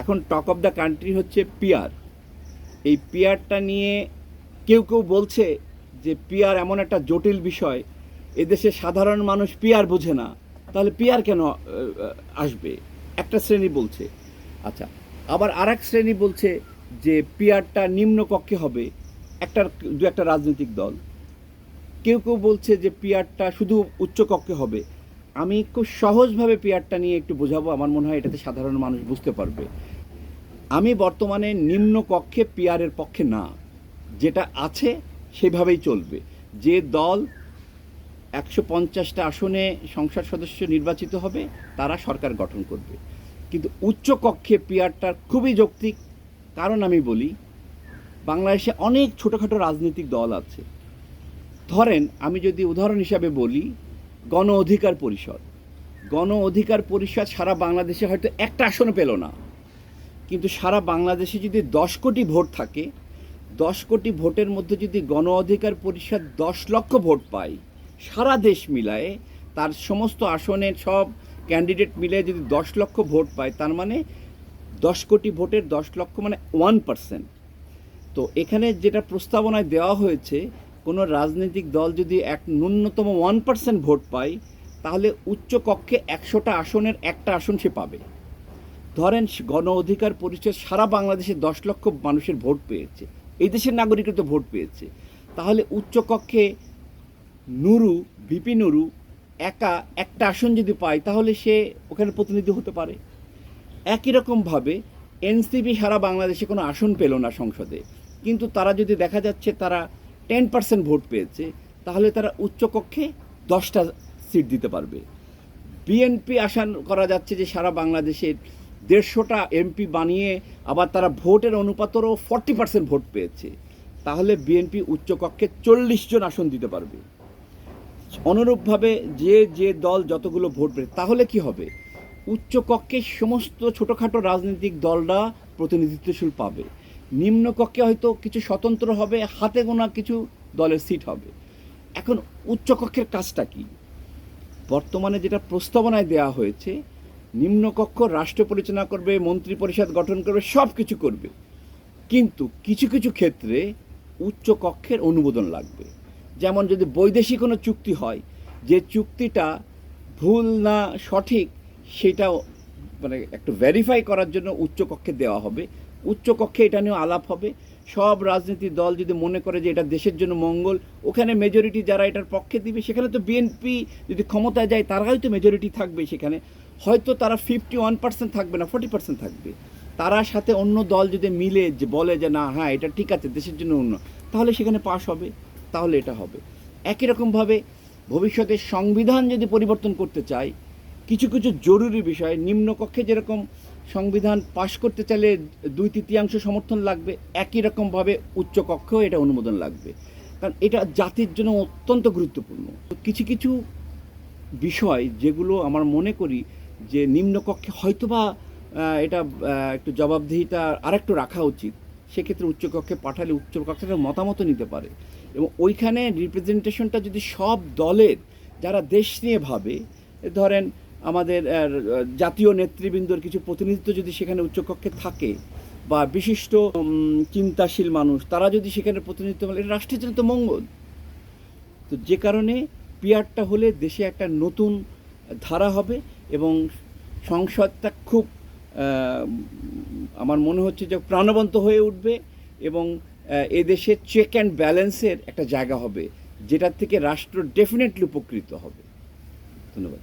এখন talk of the country হচ্ছে পিয়ার এই পিয়ারটা নিয়ে কেউ কেউ বলছে যে পিয়ার এমন একটা জটিল বিষয়, এদেশে সাধারণ মানুষ পিয়ার বোঝে না, তাহলে পিয়ার কেন আসবে? একটা শ্রেণি বলছে। আচ্ছা আবার আর এক শ্রেণি বলছে যে পিয়ারটা নিম্ন কক্ষে হবে, একটা, দু একটা রাজনৈতিক দল। কেউ কেউ বলছে যে পিয়ারটা শুধু উচ্চ কক্ষে হবে। আমি খুব সহজভাবে পিয়ারটা নিয়ে একটু বোঝাবো, আমার মনে হয় এটাতে সাধারণ মানুষ বুঝতে পারবে। আমি বর্তমানে নিম্ন কক্ষে পিয়ারের পক্ষে না। যেটা আছে সেভাবেই চলবে। যে দল একশো পঞ্চাশটা আসনে সংসদ সদস্য নির্বাচিত হবে, তারা সরকার গঠন করবে। কিন্তু উচ্চ কক্ষে পিয়ারটার খুবই যৌক্তিক। কারণ আমি বলি, বাংলাদেশে অনেক ছোটোখাটো রাজনৈতিক দল আছে। ধরেন, আমি যদি উদাহরণ হিসাবে বলি গণ অধিকার পরিষদ। গণ অধিকার পরিষদ সারা বাংলাদেশে হয়তো একটা আসনও পেল না। কিন্তু সারা বাংলাদেশে যদি দশ কোটি ভোট থাকে, দশ কোটি ভোটের মধ্যে যদি গণ অধিকার পরিষদ দশ লক্ষ ভোট পায়, সারা দেশ মিলায়ে তার সমস্ত আসনের সব ক্যান্ডিডেট মিলে যদি দশ লক্ষ ভোট পায়, তার মানে দশ কোটি ভোটের দশ লক্ষ মানে ওয়ান পার্সেন্ট তো এখানে যেটা প্রস্তাবনায় দেওয়া হয়েছে কোনো রাজনৈতিক দল যদি এক ন্যূনতম ওয়ান পার্সেন্ট ভোট পায়, তাহলে উচ্চ কক্ষে একশোটা আসনের একটা আসন সে পাবে। ধরেন, গণ অধিকার পরিষদ সারা বাংলাদেশে দশ লক্ষ মানুষের ভোট পেয়েছে, এই দেশের নাগরিকরা তো ভোট পেয়েছে। তাহলে উচ্চ কক্ষে নুরু, ভিপি নুরু একা একটা আসন যদি পায়, তাহলে সে ওখানে প্রতিনিধি হতে পারে। একই রকমভাবে এনসিপি সারা বাংলাদেশে কোনো আসন পেল না সংসদে। কিন্তু তারা যদি দেখা যাচ্ছে তারা টেন পার্সেন্ট ভোট পেয়েছে, তাহলে তারা উচ্চকক্ষে দশটা সিট দিতে পারবে। বিএনপি আশা করা যাচ্ছে যে সারা বাংলাদেশের দেড়শোটা এমপি বানিয়ে আবার তারা ভোটের অনুপাতেরও ফর্টি পার্সেন্ট ভোট পেয়েছে। তাহলে বিএনপি উচ্চকক্ষে চল্লিশ জন আসন দিতে পারবে। অনুরূপভাবে যে যে দল যতগুলো ভোট পেয়ে তাহলে কি হবে? উচ্চকক্ষে সমস্ত ছোটোখাটো রাজনৈতিক দলরা প্রতিনিধিত্বশীল পাবে। নিম্নকক্ষে হয়তো কিছু স্বতন্ত্র হবে, হাতে গোনা কিছু দলের সিট হবে। এখন উচ্চকক্ষের কাজটা কি? বর্তমানে যেটা প্রস্তাবনায় দেওয়া হয়েছে, নিম্নকক্ষ রাষ্ট্র পরিচালনা করবে, মন্ত্রী পরিষদ গঠন করবে সব কিছু করবে। কিন্তু কিছু কিছু ক্ষেত্রে উচ্চকক্ষের অনুমোদন লাগবে। যেমন যদি বৈদেশিক কোনো চুক্তি হয়, যে চুক্তিটা ভুল না সঠিক সেটা মানে একটু ভেরিফাই করার জন্য উচ্চকক্ষে দেওয়া হবে। উচ্চ কক্ষে এটা নিয়ে আলাপ হবে। সব রাজনীতি দল যদি মনে করে যে এটা দেশের জন্য মঙ্গল, ওখানে মেজরিটি যারা এটার পক্ষে দিবে, সেখানে তো বিএনপি যদি ক্ষমতায় যায়, তারাই তো মেজরিটি থাকবে সেখানে। হয়তো তারা ফিফটি ওয়ান পার্সেন্ট থাকবে না ফর্টি পার্সেন্ট থাকবে। তারা সাথে অন্য দল যদি মিলে যে বলে যে না হ্যাঁ এটা ঠিক আছে, দেশের জন্য অন্য তাহলে সেখানে পাশ হবে, তাহলে এটা হবে। একই রকমভাবে ভবিষ্যতে সংবিধান যদি পরিবর্তন করতে চায়, কিছু কিছু জরুরি বিষয়, নিম্নকক্ষে যেরকম সংবিধান পাশ করতে চাইলে দুই তৃতীয়াংশ সমর্থন লাগবে, একই রকমভাবে উচ্চকক্ষেও এটা অনুমোদন লাগবে। কারণ এটা জাতির জন্য অত্যন্ত গুরুত্বপূর্ণ। কিছু কিছু বিষয় যেগুলো আমার মনে করি যে নিম্নকক্ষে হয়তোবা এটা একটু জবাবদিহিতা আরেকটু রাখা উচিত। সেক্ষেত্রে উচ্চকক্ষে পাঠালে উচ্চকক্ষের মতামত নিতে পারে। এবং ওইখানে রিপ্রেজেন্টেশনটা যদি সব দলের, যারা দেশ নিয়ে ভাবে, ধরেন আমাদের জাতীয় নেতৃবৃন্দর কিছু প্রতিনিধিত্ব যদি সেখানে উচ্চকক্ষে থাকে, বা বিশিষ্ট চিন্তাশীল মানুষ, তারা যদি সেখানে প্রতিনিধিত্ব এটা রাষ্ট্রের জন্য তো মঙ্গল। তো যে কারণে পিয়ারটা হলে দেশে একটা নতুন ধারা হবে এবং সংসদটা খুব আমার মনে হচ্ছে যে প্রাণবন্ত হয়ে উঠবে এবং এদেশে চেক অ্যান্ড ব্যালেন্সের একটা জায়গা হবে, যেটার থেকে রাষ্ট্র ডেফিনেটলি উপকৃত হবে। ধন্যবাদ।